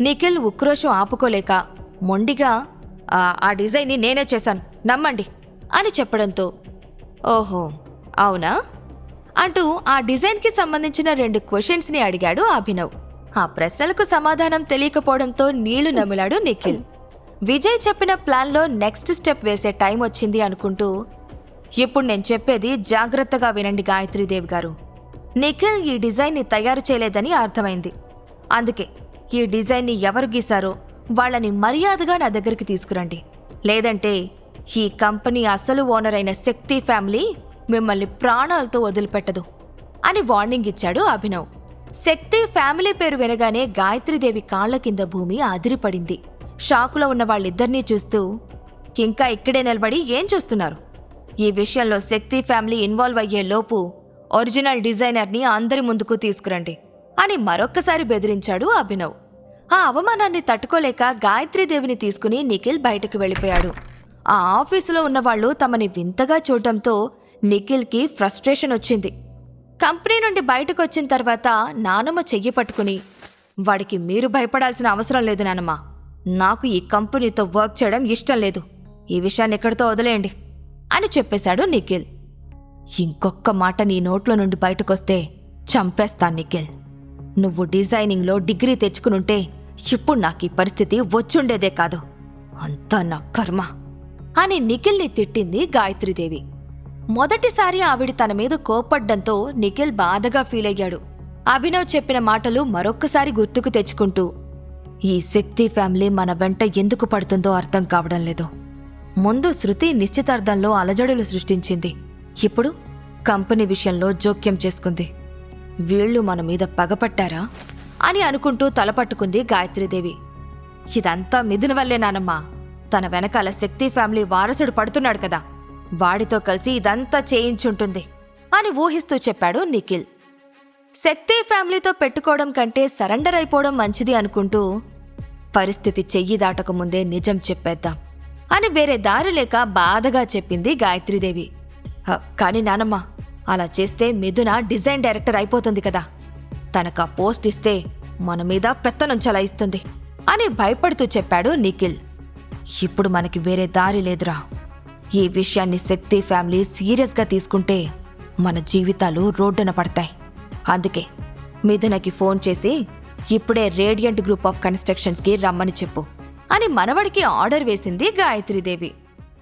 నిఖిల్ ఉక్రోషం ఆపుకోలేక మొండిగా "ఆ, డిజైన్ని నేనే చేశాను నమ్మండి అని చెప్పడంతో ఓహో అవునా? అంటూ ఆ డిజైన్కి సంబంధించిన రెండు క్వశ్చన్స్ని అడిగాడు అభినవ్. ఆ ప్రశ్నలకు సమాధానం తెలియకపోవడంతో నీళ్ళు నమిలాడు నిఖిల్. విజయ్ చెప్పిన ప్లాన్లో నెక్స్ట్ స్టెప్ వేసే టైం వచ్చింది అనుకుంటూ ఇప్పుడు నేను చెప్పేది జాగ్రత్తగా వినండి గాయత్రీదేవి గారు. నిఖిల్ ఈ డిజైన్ని తయారు చేయలేదని అర్థమైంది. అందుకే ఈ డిజైన్ని ఎవరు గీశారో వాళ్ళని మర్యాదగా నా దగ్గరికి తీసుకురండి. లేదంటే ఈ కంపెనీ అసలు ఓనర్ అయిన శక్తి ఫ్యామిలీ మిమ్మల్ని ప్రాణాలతో వదిలిపెట్టదు అని వార్నింగ్ ఇచ్చాడు అభినవ్. శక్తి ఫ్యామిలీ పేరు వినగానే గాయత్రీదేవి కాళ్ళ కింద భూమి అదిరిపడింది. షాకులో ఉన్న వాళ్ళిద్దరినీ చూస్తూ ఇంకా ఇక్కడే నిలబడి ఏం చూస్తున్నారు? ఈ విషయంలో శక్తి ఫ్యామిలీ ఇన్వాల్వ్ అయ్యే లోపు ఒరిజినల్ డిజైనర్ని అందరి ముందుకు తీసుకురండి. అని మరొక్కసారి బెదిరించాడు అభినవ్. ఆ అవమానాన్ని తట్టుకోలేక గాయత్రీదేవిని తీసుకుని నిఖిల్ బయటకు వెళ్ళిపోయాడు. ఆ ఆఫీసులో ఉన్నవాళ్ళు తమని వింతగా చూడటంతో నిఖిల్కి ఫ్రస్ట్రేషన్ వచ్చింది. కంపెనీ నుండి బయటకు వచ్చిన తర్వాత నానమ్మ చెయ్యి పట్టుకుని వాడికి మీరు భయపడాల్సిన అవసరం లేదు నానమ్మ. నాకు ఈ కంపెనీతో వర్క్ చేయడం ఇష్టం లేదు. ఈ విషయాన్ని ఎక్కడితో వదిలేయండి. అని చెప్పేశాడు నిఖిల్. ఇంకొక్క మాట నీ నోట్లో నుండి బయటకొస్తే చంపేస్తాను నిఖిల్. నువ్వు డిజైనింగ్లో డిగ్రీ తెచ్చుకునుంటే ఇప్పుడు నాకు ఈ పరిస్థితి వచ్చుండేదే కాదు. అంతా నా కర్మ అని నిఖిల్ని తిట్టింది గాయత్రీదేవి. మొదటిసారి ఆవిడ తన మీద కోపడ్డంతో నిఖిల్ బాధగా ఫీల్ అయ్యాడు అభినవ్ చెప్పిన మాటలు మరొక్కసారి గుర్తుకు తెచ్చుకుంటూ ఈ శక్తి ఫ్యామిలీ మన వెంట ఎందుకు పడుతుందో అర్థం కావడం లేదు. ముందు శృతి నిశ్చితార్థంలో అలజడులు సృష్టించింది. ఇప్పుడు కంపెనీ విషయంలో జోక్యం చేసుకుంది. వీళ్ళు మన మీద పగపట్టారా? అని అనుకుంటూ తలపట్టుకుంది గాయత్రీదేవి. ఇదంతా మిథున వల్లే నానమ్మా. తన వెనకాల శక్తి ఫ్యామిలీ వారసుడు పడుతున్నాడు కదా. వాడితో కలిసి ఇదంతా చేయించుంటుంది అని ఊహిస్తూ చెప్పాడు నిఖిల్. శక్తి ఫ్యామిలీతో పెట్టుకోవడం కంటే సరెండర్ అయిపోవడం మంచిది అనుకుంటూ పరిస్థితి చెయ్యి దాటకముందే నిజం చెప్పేద్దాం అని వేరే దారి లేక బాధగా చెప్పింది గాయత్రీదేవి. కానీ నానమ్మ అలా చేస్తే మిథున డిజైన్ డైరెక్టర్ అయిపోతుంది కదా. తనకు ఆ పోస్ట్ ఇస్తే మన మీద పెత్తనం చలాయిస్తుంది అని భయపడుతూ చెప్పాడు నిఖిల్. ఇప్పుడు మనకి వేరే దారి లేదురా. ఈ విషయాన్ని శక్తి ఫ్యామిలీ సీరియస్గా తీసుకుంటే మన జీవితాలు రోడ్డున పడతాయి. అందుకే మిథునకి ఫోన్ చేసి ఇప్పుడే రేడియంట్ గ్రూప్ ఆఫ్ కన్స్ట్రక్షన్స్కి రమ్మని చెప్పు అని మనవడికి ఆర్డర్ వేసింది గాయత్రీదేవి.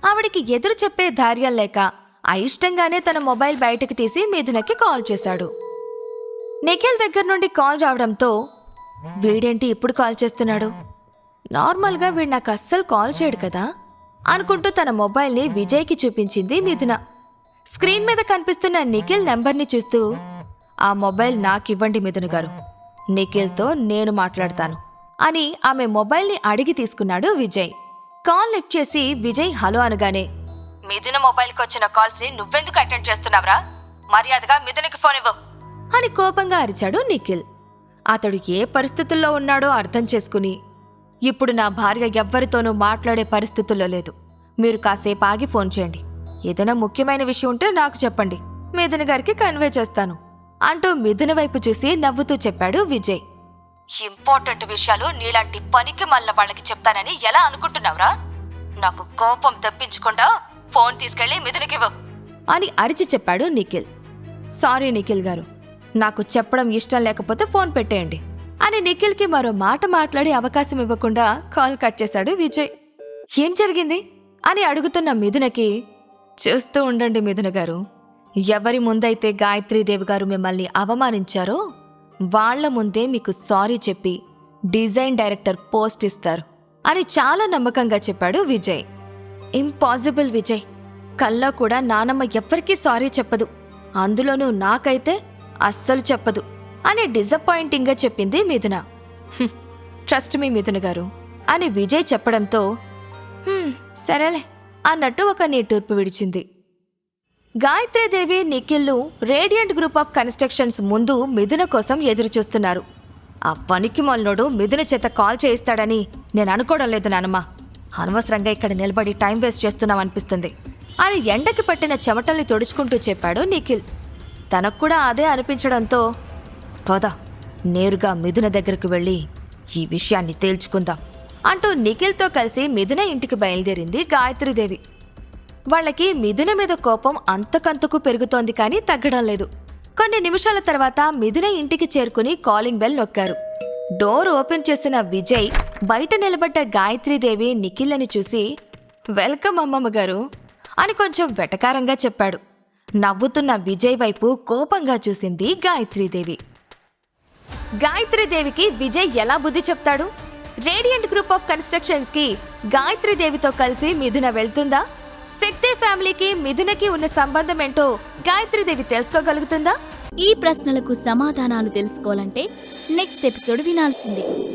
ఆవిడికి ఎదురు చెప్పే ధైర్యం లేక అయిష్టంగానే తన మొబైల్ బయటకు తీసి మిథునకి కాల్ చేశాడు. నిఖిల్ దగ్గర నుండి కాల్ రావడంతో వీడేంటి ఇప్పుడు కాల్ చేస్తున్నాడు? నార్మల్గా వీడు నాకు అస్సలు కాల్ చేయడు కదా? అనుకుంటూ తన మొబైల్ని విజయ్కి చూపించింది మిథున. స్క్రీన్ మీద కనిపిస్తున్న నిఖిల్ నెంబర్ని చూస్తూ ఆ మొబైల్ నాకివ్వండి మిథున గారు. నిఖిల్తో నేను మాట్లాడతాను అని ఆమె మొబైల్ని అడిగి తీసుకున్నాడు విజయ్. కాల్ లిఫ్ట్ చేసి విజయ్ హలో అనగానే మిథున మొబైల్కి వచ్చిన కాల్స్ని నువ్వెందుకు అటెండ్ చేస్తున్నావురా? మర్యాదగా మిథునకి ఫోన్ ఇవ్వు. అని కోపంగా అరిచాడు నిఖిల్. అతడు ఏ పరిస్థితుల్లో ఉన్నాడో అర్థం చేసుకుని ఇప్పుడు నా భార్య ఎవ్వరితోనూ మాట్లాడే పరిస్థితుల్లో లేదు. మీరు కాసేపు ఆగి ఫోన్ చేయండి. ఏదైనా ముఖ్యమైన విషయం ఉంటే నాకు చెప్పండి. మిథున గారికి కన్వే చేస్తాను. అంటూ మిథున వైపు చూసి నవ్వుతూ చెప్పాడు విజయ్. ఇంపార్టెంట్ విషయాలు నీలాంటి పనికి మళ్ళ వాళ్ళకి చెప్తానని ఎలా అనుకుంటున్నావురా? నాకు కోపం తెప్పించకుండా ఫోన్ తీసుకెళ్ళి మిథునికివ్వు అని అరిచి చెప్పాడు నిఖిల్. సారీ నిఖిల్ గారు నాకు చెప్పడం ఇష్టం లేకపోతే ఫోన్ పెట్టేయండి అని నిఖిల్కి మరో మాట మాట్లాడే అవకాశం ఇవ్వకుండా కాల్ కట్ చేశాడు విజయ్. ఏం జరిగింది? అని అడుగుతున్న మిథునకి చూస్తూ ఉండండి మిథున గారు ఎవరి ముందైతే గాయత్రీదేవి గారు మిమ్మల్ని అవమానించారో వాళ్ళ ముందే మీకు సారీ చెప్పి డిజైన్ డైరెక్టర్ పోస్ట్ ఇస్తారు అని చాలా నమ్మకంగా చెప్పాడు విజయ్. ఇంపాసిబుల్ విజయ్ కల్లో కూడా నానమ్మ ఎవ్వరికీ సారీ చెప్పదు. అందులోనూ నాకైతే అస్సలు చెప్పదు. అని డిసప్పాయింటింగ్గా చెప్పింది మిథున. ట్రస్ట్ మీ మిథున గారు. అని విజయ్ చెప్పడంతో సరేలే అన్నట్టు ఒక నీటూర్పు విడిచింది. గాయత్రీదేవి నిఖిల్లు రేడియంట్ గ్రూప్ ఆఫ్ కన్స్ట్రక్షన్స్ ముందు మిథున కోసం ఎదురుచూస్తున్నారు. ఆ పనికి మొల్లోడు మిథున చేత కాల్ చేయిస్తాడని నేను అనుకోవడం లేదు నానమ్మ. అనవసరంగా ఇక్కడ నిలబడి టైం వేస్ట్ చేస్తున్నాం అనిపిస్తుంది. అని ఎండకి పట్టిన చెమటల్ని తుడుచుకుంటూ చెప్పాడు నిఖిల్. తనకు కూడా అదే అనిపించడంతో పద నేరుగా మిథున దగ్గరకు వెళ్ళి ఈ విషయాన్ని తేల్చుకుందాం అంటూ నిఖిల్తో కలిసి మిథున ఇంటికి బయలుదేరింది గాయత్రీదేవి. వాళ్ళకి మిథున మీద కోపం అంతకంతకు పెరుగుతోంది కానీ తగ్గడం లేదు. కొన్ని నిమిషాల తర్వాత మిథున ఇంటికి చేరుకుని కాలింగ్ బెల్ నొక్కారు. డోర్ ఓపెన్ చేసిన విజయ్ బయట నిలబడ్డ గాయత్రీదేవి నిఖిల్ని చూసి వెల్కమ్ అమ్మమ్మ గారు అని కొంచెం వెటకారంగా చెప్పాడు. నవ్వుతున్న విజయ్ వైపు కోపంగా చూసింది గాయత్రీదేవి. గాయత్రీదేవికి విజయ్ ఎలా బుద్ధి చెప్తాడు? రేడియంట్ గ్రూప్ ఆఫ్ కన్స్ట్రక్షన్స్కి గాయత్రీదేవితో కలిసి మిథున వెళ్తుందా? శక్తి ఫ్యామిలీకి మిథునకి ఉన్న సంబంధం ఏంటో గాయత్రీదేవి తెలుసుకోగలుగుతుందా? ఈ ప్రశ్నలకు సమాధానాలు తెలుసుకోవాలంటే నెక్స్ట్ ఎపిసోడ్ వినాల్సిందే.